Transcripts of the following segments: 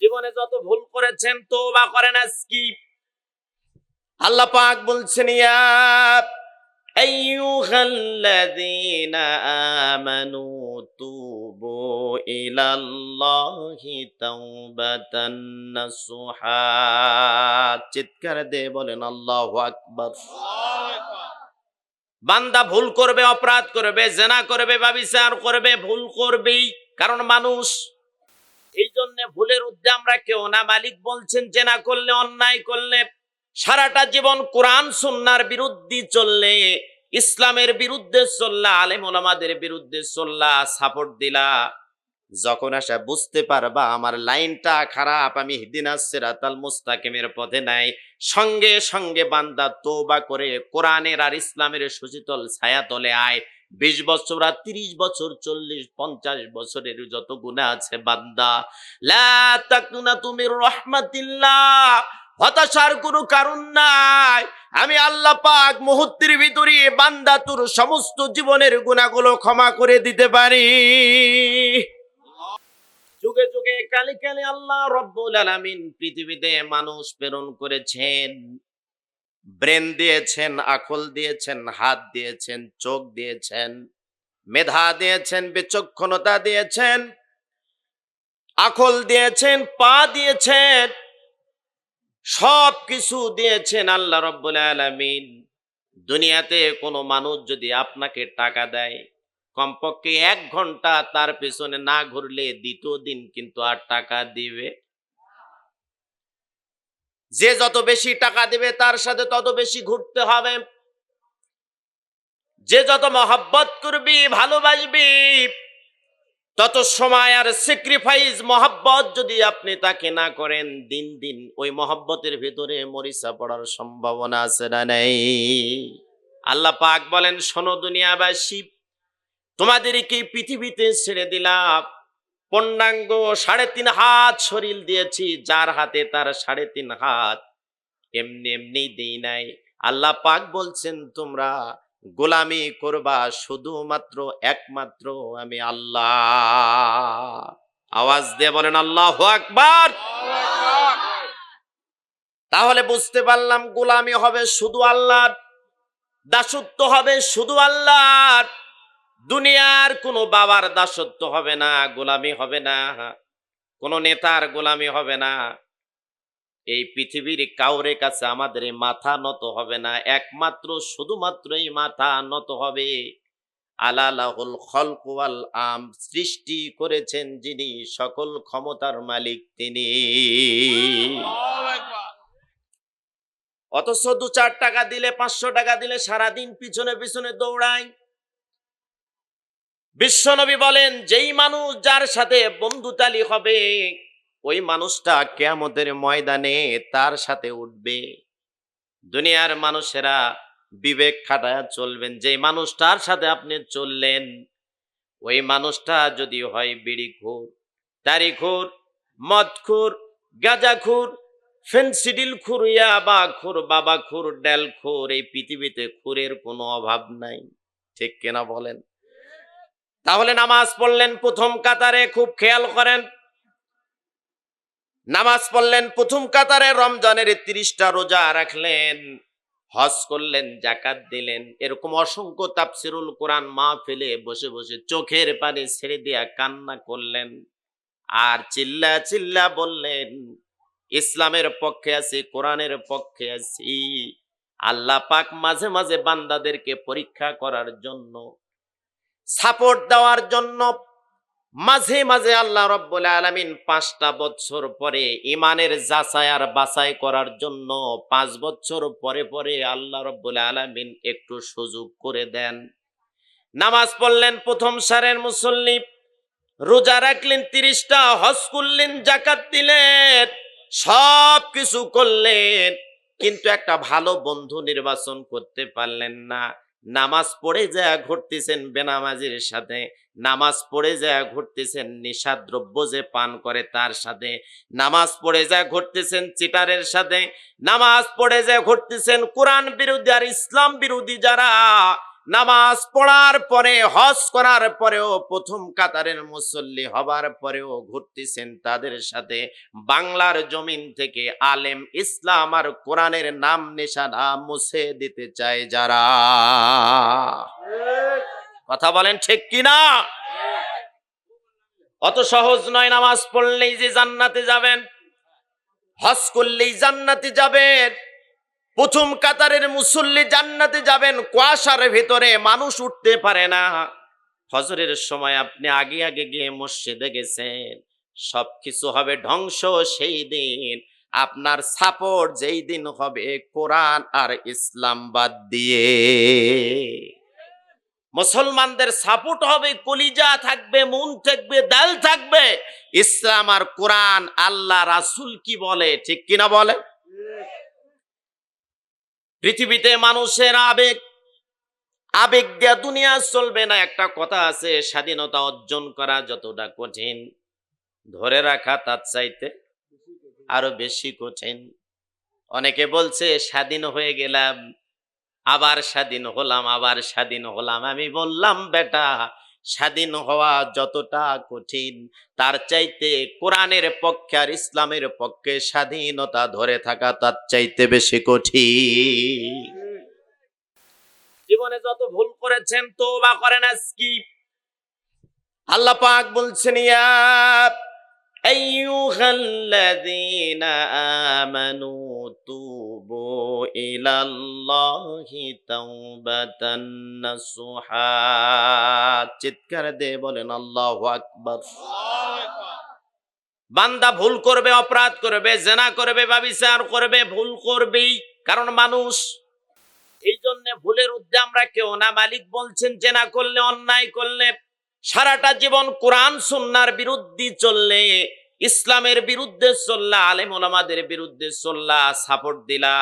জীবনে যত ভুল করেছেন তো বা করেন আজকি আল্লাহ পাক বলছেন, ইয়া আইয়ুহাল্লাযীনা আমানু তুবু ইলাল্লাহি তাওবাতান নাসুহা। চিৎকার দিয়ে বলেন, আল্লাহু আকবার। বান্দা ভুল করবে, অপরাধ করবে, জেনা করবে ব্যভিচার করবে, ভুল করবেই, কারণ মানুষ এই জন্য ভুলের উদ্যে আমরা কেউ না। মালিক বলছেন যে না করলে, অন্যায় করলে, সারাটা জীবন কোরআন, সুন্নার বিরুদ্ধে চললে, ইসলামের বিরুদ্ধে চললা, আলেম ওলামাদের বিরুদ্ধে চললা সাপোর্ট দিলা। যখন আসা, বুঝতে পারবা, আমার লাইনটা খারাপ, আমি মুস্তাকিমের পথে নাই। সঙ্গে সঙ্গে বান্দা তোবা করে কোরআনের আর ইসলামের সুশীতল ছায়া তলে আয়। বিশ বছর আর তিরিশ বছর, চল্লিশ, পঞ্চাশ বছরের যত গুণা আছে বান্দা, লা তুমি রহমাতিল্লাহ। হতাশার কোনো কারণ নাই। আমি আল্লাহ পাক মুহূর্তের ভিতরে বান্দা তোর সমস্ত জীবনের গুণাগুলো ক্ষমা করে দিতে পারি। যুগে যুগে কালে কালে আল্লাহ রব্বুল আলামিন পৃথিবীতে মানুষ প্রেরণ করেছেন। ব্রেন দিয়েছেন আকল দিয়েছেন, হাত দিয়েছেন, চোখ দিয়েছেন, মেধা দিয়েছেন, বিচক্ষণতা দিয়েছেন আকল দিয়েছেন, পা দিয়েছেন সব কিছু দিয়েছেন আল্লাহ রব্বুল আলামিন। দুনিয়াতে কোনো মানুষ যদি আপনাকে টাকা দেয়, কমপক্ষে এক ঘণ্টা তার পেছনে না ঘুরলে দ্বিতীয় দিন কিন্তু আর টাকা দিবে যে যত বেশি টাকা দিবে তার সাথে তত বেশি ঘুরতে হবে। যে যত মহাব্বত করবি, ভালোবাসবি, তত সময় আর স্যাক্রিফাইস মহাব্বত যদি আপনি তাকে না করেন, দিন দিন ওই মহাব্বতের ভিতরে মরিচা পড়ার সম্ভাবনা আছে না নেই? আল্লাহ পাক বলেন, শোনো দুনিয়াবাসী, তোমাদেরকে পৃথিবীতে ছেড়ে দিলাম। পূর্ণাঙ্গ সাড়ে তিন হাত শরীর দিয়েছি, যার হাতে তার সাড়ে তিন হাত। এমনি এমনি দিই নাই। আল্লাহ পাক বলছেন, তোমরা গোলামি করবা, শুধুমাত্র একমাত্র আমি আল্লাহ। আওয়াজ দিয়ে বলেন, আল্লাহ আকবার। তাহলে বুঝতে পারলাম, গোলামি হবে শুধু আল্লাহর, দাসত্ব হবে শুধু আল্লাহর। দুনিয়ার কোনো বাবার দাসত্ব হবে না, গোলামি হবে না, কোনো নেতার গোলামি হবে না। এই পৃথিবীর কাউরে কাছে আমাদের মাথা নত হবে না, একমাত্র শুধুমাত্র এই মাথা নত হবে। আলালাহুল খলকুয়াল আম সৃষ্টি করেছেন যিনি সকল ক্ষমতার মালিক তিনি। অথচ দু চার টাকা দিলে, পাঁচশো টাকা দিলে সারাদিন পিছনে পিছনে দৌড়ায়। বিশ্বনবী বলেন, যেই মানুষ যার সাথে বন্ধুতালি হবে, ওই মানুষটা কেয়ামতের ময়দানে তার সাথে উঠবে। দুনিয়ার মানুষেরা বিবেক খাটায় চলবেন, যেই মানুষটার সাথে আপনি চললেন, ওই মানুষটা যদি হয় বিড়ি খুর তারি খুর, মদ খুর, গাঁজা খুর, ফেন্সিডিল খুর ইয়াবা খুর, বাবা খুর, ডেল খুর, এই পৃথিবীতে খুরের কোনো অভাব নাই। ঠিক কেনা বলেন? তাহলে নামাজ পড়লেন প্রথম কাতারে, খুব খেয়াল করেন। নামাজ পড়লেন প্রথম কাতারে, রমজানের তিরিশটা রোজা রাখলেন, হজ করলেন, জাকাত দিলেন। এরকম অসংখ্য তাপসিরুল কোরআন মা ফেলে বসে বসে চোখের পানি ছেড়ে দিয়া কান্না করলেন আর চিল্লা চিল্লা বললেন, ইসলামের পক্ষে আছি, কোরআনের পক্ষে আছি। আল্লাহ পাক মাঝে মাঝে বান্দাদেরকে পরীক্ষা করার জন্য সাপোর্ট দেওয়ার জন্য মাঝে মাঝে আল্লাহ রব্বুল আলমিন পাঁচটা বছর পরে ইমানের যাচাই আর বাছাই করার জন্য পাঁচ বছর পরে পরে আল্লাহ রব্বুল আলমিন একটু সুযোগ করে দেন। নামাজ পড়লেন প্রথম সারের মুসল্লি, রোজা রাখলেন তিরিশটা, হজ করলেন জাকাত দিলেন সব কিছু করলেন, কিন্তু একটা ভালো বন্ধু নির্বাচন করতে পারলেন না। নামাজ পড়ে যা ঘুরতেছেন বেনামাজির সাথে। নামাজ পড়ে যা ঘুরতেছেন দ্রব্য যে পান করে তার সাথে। নামাজ পড়ে যা ঘুরতেছেন চিটারের সাথে। নামাজ পড়ে যা ঘুরতেছেন কোরআন বিরোধী আর ইসলাম বিরোধী যারা নামাজ পড়ার পরে, হজ করার পরেও প্রথম কাতারের মুসল্লি হবার পরেও ঘুরতেছেন তাদের সাথে। বাংলার জমিন থেকে আলেম ইসলাম আর কোরআনের নাম নিশানা মুছে দিতে চায় যারা। কথা বলেন ঠিক কিনা? অত সহজ নয় নামাজ পড়লেই যে জান্নাতে যাবেন। হজ করলেই জান্নাতে যাবেন। প্রথম কাতারের মুসল্লি জান্নাতে যাবেন, কুয়াশার ভেতরে মানুষ উঠতে পারে না। ফজরের সময় আপনি আগে আগে গিয়ে মসজিদে গেছেন, সবকিছু হবে ধ্বংস সেই দিন। আপনার সাপোর্ট যেই দিন হবে কোরআন আর ইসলাম বাদ দিয়ে। মুসলমানদের সাপোর্ট হবে, কলিজা থাকবে, মন থাকবে, দাল থাকবে। ইসলাম আর কোরআন, আল্লাহ রাসুল কি বলে, ঠিক কিনা বলে পৃথিবীতে মানুষের আবেগ আবেগ দিয়া দুনিয়া চলবে না, একটা কথা আছে, স্বাধীনতা অর্জন করা যতটা কঠিন, ধরে রাখা তার চাইতে আরও বেশি কঠিন। অনেকে বলছে, স্বাধীন হয়ে গেলাম, আবার স্বাধীন হলাম, আবার স্বাধীন হলাম। আমি বললাম, বেটা স্বাধীন হওয়া যতটা কঠিন, তার চাইতে কোরআনের পক্ষে আর ইসলামের পক্ষে স্বাধীনতা ধরে থাকা তার চাইতে বেশি কঠিন। জীবনে যত ভুল করেছেন তো বা করেন আজকি আল্লাহ পাক বলছেন, ইয়া أيها الذين آمنوا توبوا إلى الله توبة نصوحا চিৎকার দিয়ে বলেন আল্লাহু আকবার বান্দা ভুল করবে অপরাধ করবে জেনা করবে ব্যভিচার করবে ভুল করবেই কারণ মানুষ এই জন্য ভুলের উদ্যে আমরা কেউ না মালিক বলছেন জেনা করলে অন্যায় করলে সারাটা জীবন কোরআন, সুন্নার বিরুদ্ধে চললে, ইসলামের বিরুদ্ধে চললা, আলেম ওলামাদের বিরুদ্ধে চললা সাপোর্ট দিলা।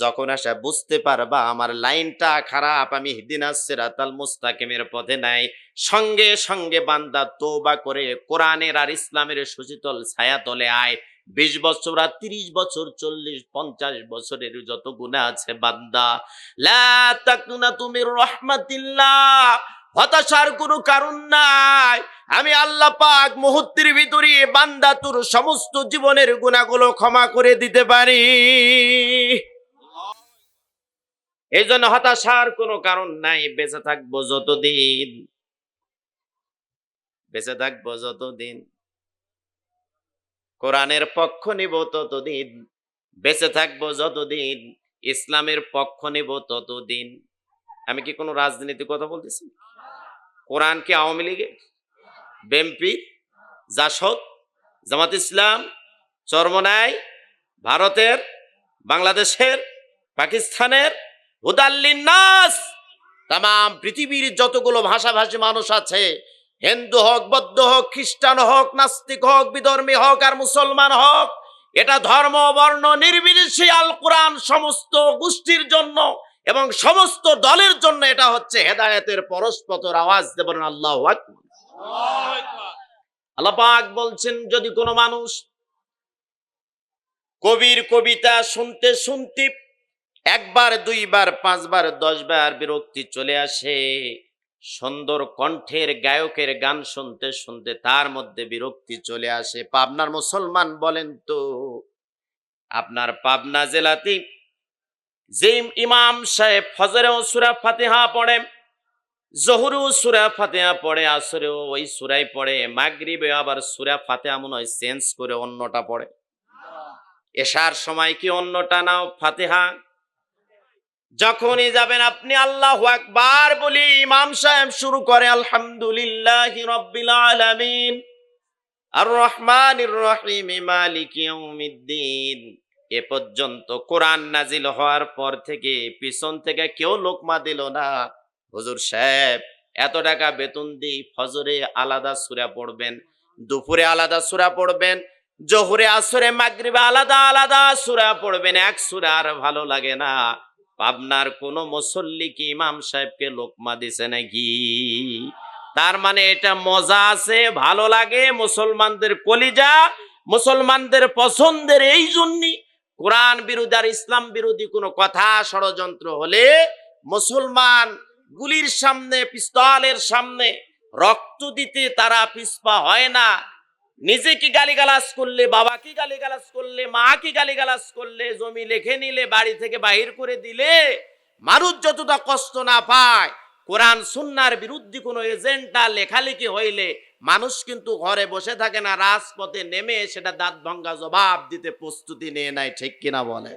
যখন আসা বুঝতে পারবা, আমার লাইনটা খারাপ, আমি হিদিনা সিরাতাল মুস্তাকিমের পথে নাই। সঙ্গে সঙ্গে বান্দা তোবা করে কোরআনের আর ইসলামের সুশীতল ছায়া তলে আয়। বিশ বছর আর তিরিশ বছর, চল্লিশ, পঞ্চাশ বছরের যত গুণা আছে বান্দা। তুমি রহমাতিল্লাহ। হতাশার কোনো কারণ নাই। আমি আল্লাহ পাক মুহূর্তের ভিতরে বান্দা তোর সমস্ত জীবনের গুণাগুলো ক্ষমা করে দিতে পারি। এই জন্য হতাশার কোনো কারণ নাই, বেঁচে থাকব যতদিন, বেঁচে থাকব যতদিন। কোরআনের পক্ষ নিব ততদিন, বেঁচে থাকব যতদিন, ইসলামের পক্ষ নিব ততদিন। আমি কি কোনো রাজনীতি কথা বলতেছি? কোরআন কি আওয়ামী লীগের বিএনপি, জাসদ, জামাত ইসলাম চরমনায় ভারতের, বাংলাদেশের, পাকিস্তানের নাস তাম পৃথিবীর যতগুলো ভাষাভাষী মানুষ আছে, হিন্দু হোক, বৌদ্ধ হোক, খ্রিস্টান হোক, নাস্তিক হোক, বিধর্মী হোক আর মুসলমান হোক, এটা ধর্ম, বর্ণ নির্বিশেষে আল কোরআন সমস্ত গোষ্ঠীর জন্য এবং সমস্ত দলের জন্য এটা হচ্ছে হেদায়তের পরস্পর আওয়াজ দেবেন আল্লাহ আল্লাহ পাক বলছেন, যদি কোনো মানুষ কবির কবিতা শুনতে শুনতে একবার, দুইবার, পাঁচবার, দশবার বিরক্তি চলে আসে, সুন্দর কণ্ঠের গায়কের গান শুনতে শুনতে তার মধ্যে বিরক্তি চলে আসে। পাবনার মুসলমান বলেন তো, আপনার পাবনা জেলাতে যে ইমাম সাহেব ফজরেও সুরা ফাতেহা পড়ে জহুরু সুরা ফাতেহা পড়ে, আসরেও ওই সুরাই পড়ে, মাগরিবে আবার সুরা ফাতিহা মনে হয় চেঞ্জ করে অন্যটা পড়ে। এশার সময় কি অন্যটা নাও ফাতেহা? যখনই যাবেন আপনি আল্লাহ আকবার বলি ইমাম সাহেব শুরু করে, আলহামদুলিল্লাহ রব্বিল আলামিন, আর রহমানির রহিম মালিক এ পর্যন্ত কোরআন নাজিল হওয়ার পর থেকে পিছন থেকে কেউ লোকমা দিল না। হুজুর সাহেব, এত টাকা বেতন দিই ফজরে আলাদা সুরা পড়বেন, দুপুরে আলাদা সুরা পড়বেন, জোহরে আসরে মাগরিবে আলাদা আলাদা সুরা পড়বেন, এক সুরা আর ভালো লাগে না। পাবনার কোন মুসল্লি কি ইমাম সাহেবকে লোকমা দিছে নাকি? তার মানে এটা মজা আছে, ভালো লাগে, মুসলমানদের কলিজা, মুসলমানদের পছন্দের এই জন্যই কোরআন বিরোধী আর ইসলাম বিরোধী কোনো কথা ষড়যন্ত্র হলে মুসলমান গুলির সামনে, পিস্তলের সামনে রক্ত দিতে তারা পিসপা হয় না। নিজে কি গালিগালাজ করলে, বাবা কি গালিগালাজ করলে, মা কি গালিগালাজ করলে, জমি লিখে নিলে, বাড়ি থেকে বাহির করে দিলে, মানুষ যতটা কষ্ট না পায় কোরআন সুন্নার বিরুদ্ধে কোনো এজেন্ডা লেখালেখি হইলে মানুষ কিন্তু ঘরে বসে থাকে না, রাজপথে নেমে সেটা দাঁত ভঙ্গা জবাব দিতে প্রস্তুতি নিয়ে নেয় ঠিক কিনা বলে